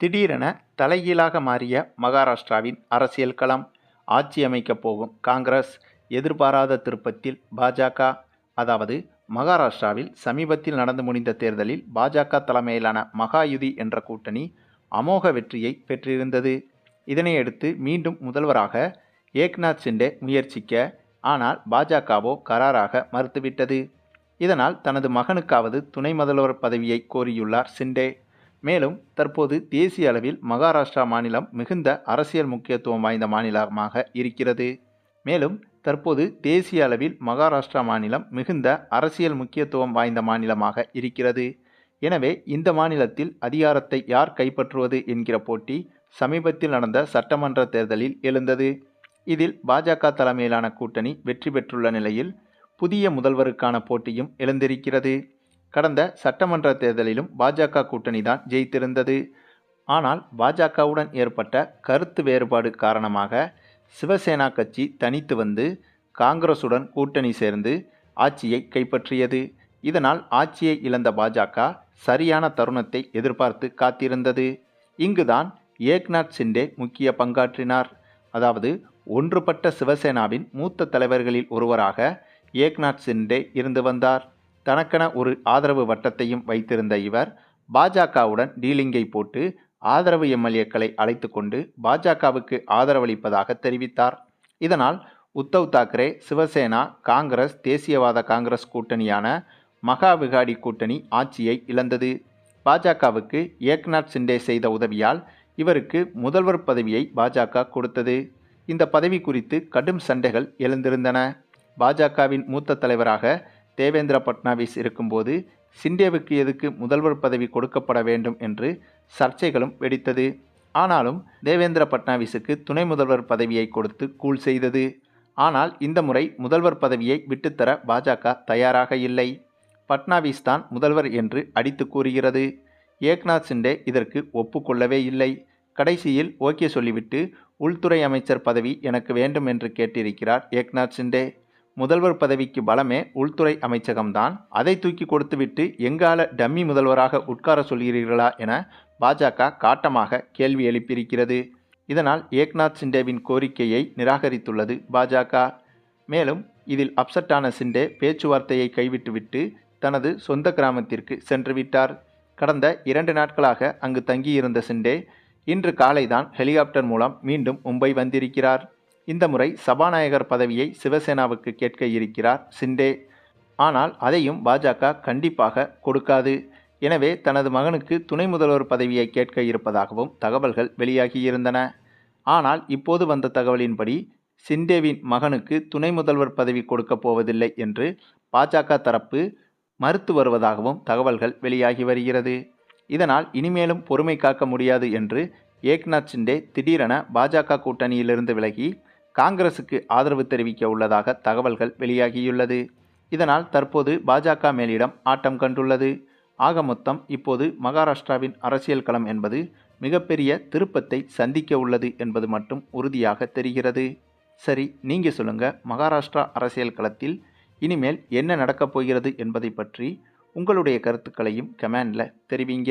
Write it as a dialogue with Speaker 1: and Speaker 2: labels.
Speaker 1: திடீரென தலைகீழாக மாறிய மகாராஷ்டிராவின் அரசியல் களம் ஆட்சி அமைக்கப் போகும் காங்கிரஸ் எதிர்பாராத திருப்பத்தில் பாஜக அதாவது மகாராஷ்டிராவில் சமீபத்தில் நடந்து முடிந்த தேர்தலில் பாஜக தலைமையிலான மகாயுதி என்ற கூட்டணி அமோக வெற்றியை பெற்றிருந்தது. இதனையடுத்து மீண்டும் முதல்வராக ஏக்நாத் சிண்டே முயற்சிக்க ஆனால் பாஜகவோ கராராக மறுத்துவிட்டது. இதனால் தனது மகனுக்காவது துணை முதல்வர் பதவியை கோரியுள்ளார் சிண்டே. மேலும் தற்போது தேசிய அளவில் மகாராஷ்டிரா மாநிலம் மிகுந்த அரசியல் முக்கியத்துவம் வாய்ந்த மாநிலமாக இருக்கிறது. மேலும் தற்போது தேசிய அளவில் மகாராஷ்டிரா மாநிலம் மிகுந்த அரசியல் முக்கியத்துவம் வாய்ந்த மாநிலமாக இருக்கிறது. எனவே இந்த மாநிலத்தில் அதிகாரத்தை யார் கைப்பற்றுவது என்கிற போட்டி சமீபத்தில் நடந்த சட்டமன்ற தேர்தலில் எழுந்தது. இதில் பாஜக தலைமையிலான கூட்டணி வெற்றி பெற்றுள்ள நிலையில் புதிய முதல்வருக்கான போட்டியும் எழுந்திருக்கிறது. கடந்த சட்டமன்ற தேர்தலிலும் பாஜக கூட்டணி தான் ஜெயித்திருந்தது. ஆனால் பாஜகவுடன் ஏற்பட்ட கருத்து வேறுபாடு காரணமாக சிவசேனா கட்சி தனித்து வந்து காங்கிரசுடன் கூட்டணி சேர்ந்து ஆட்சியை கைப்பற்றியது. இதனால் ஆட்சியை இழந்த பாஜக சரியான தருணத்தை எதிர்பார்த்து காத்திருந்தது. இங்குதான் ஏக்நாத் சிண்டே முக்கிய பங்காற்றினார். அதாவது ஒன்றுபட்ட சிவசேனாவின் மூத்த தலைவர்களில் ஒருவராக ஏக்நாத் சிண்டே இருந்து வந்தார். தனக்கென ஒரு ஆதரவு வட்டத்தையும் வைத்திருந்த இவர் பாஜகவுடன் டீலிங்கை போட்டு ஆதரவு எம்எல்ஏக்களை அழைத்து கொண்டு பாஜகவுக்கு ஆதரவளிப்பதாக தெரிவித்தார். இதனால் உத்தவ் தாக்கரே சிவசேனா காங்கிரஸ் தேசியவாத காங்கிரஸ் கூட்டணியான மகா விகாடி கூட்டணி ஆட்சியை இழந்தது. பாஜகவுக்கு ஏக்நாத் சிண்டே செய்த உதவியால் இவருக்கு முதல்வர் பதவியை பாஜக கொடுத்தது. இந்த பதவி குறித்து கடும் சண்டைகள் எழுந்திருந்தன. பாஜகவின் மூத்த தலைவராக தேவேந்திர பட்னாவிஸ் இருக்கும்போது சிண்டேவுக்கு எதுக்கு முதல்வர் பதவி கொடுக்கப்பட வேண்டும் என்று சர்ச்சைகளும் வெடித்தது. ஆனாலும் தேவேந்திர பட்னாவிஸுக்கு துணை முதல்வர் பதவியை கொடுத்து கூல் செய்தது. ஆனால் இந்த முறை முதல்வர் பதவியை விட்டுத்தர பாஜக தயாராக இல்லை. பட்னாவிஸ் தான் முதல்வர் என்று அடித்து கூறுகிறது. ஏக்நாத் சிண்டே இதற்கு ஒப்புக்கொள்ளவே இல்லை. கடைசியில் ஓகே சொல்லிவிட்டு உள்துறை அமைச்சர் பதவி எனக்கு வேண்டும் என்று கேட்டிருக்கிறார் ஏக்நாத் சிண்டே. முதல்வர் பதவிக்கு பலமே உள்துறை அமைச்சகம்தான். அதை தூக்கி கொடுத்துவிட்டு எங்கால டம்மி முதல்வராக உட்கார சொல்கிறீர்களா என பாஜக காட்டமாக கேள்வி எழுப்பியிருக்கிறது. இதனால் ஏக்நாத் சிண்டேவின் கோரிக்கையை நிராகரித்துள்ளது பாஜக. மேலும் இதில் அப்செட்டான சிண்டே பேச்சுவார்த்தையை கைவிட்டுவிட்டு தனது சொந்த கிராமத்திற்கு சென்று விட்டார். கடந்த இரண்டு நாட்களாக அங்கு தங்கியிருந்த சிண்டே இன்று காலைதான் ஹெலிகாப்டர் மூலம் மீண்டும் மும்பை வந்திருக்கிறார். இந்த முறை சபாநாயகர் பதவியை சிவசேனாவுக்கு கேட்க இருக்கிறார் சிண்டே. ஆனால் அதையும் பாஜக கண்டிப்பாக கொடுக்காது. எனவே தனது மகனுக்கு துணை முதல்வர் பதவியை கேட்க இருப்பதாகவும் தகவல்கள் வெளியாகியிருந்தன. ஆனால் இப்போது வந்த தகவலின்படி சிண்டேவின் மகனுக்கு துணை முதல்வர் பதவி கொடுக்கப் போவதில்லை என்று பாஜக தரப்பு மறுத்து வருவதாகவும் தகவல்கள் வெளியாகி வருகிறது. இதனால் இனிமேலும் பொறுமை காக்க முடியாது என்று ஏக்நாத் சிண்டே திடீரென பாஜக கூட்டணியிலிருந்து விலகி காங்கிரசுக்கு ஆதரவு தெரிவிக்க உள்ளதாக தகவல்கள் வெளியாகியுள்ளது. இதனால் தற்போது பாஜக மேலிடம் ஆட்டம் கண்டுள்ளது. ஆக மொத்தம் இப்போது மகாராஷ்டிராவின் அரசியல் களம் என்பது மிகப்பெரிய திருப்பத்தை சந்திக்க உள்ளது என்பது மட்டும் உறுதியாக தெரிகிறது. சரி நீங்கள் சொல்லுங்கள் மகாராஷ்டிரா அரசியல் களத்தில் இனிமேல் என்ன நடக்கப் போகிறது என்பதை பற்றி உங்களுடைய கருத்துக்களையும் கமெண்டில் தெரிவிங்க.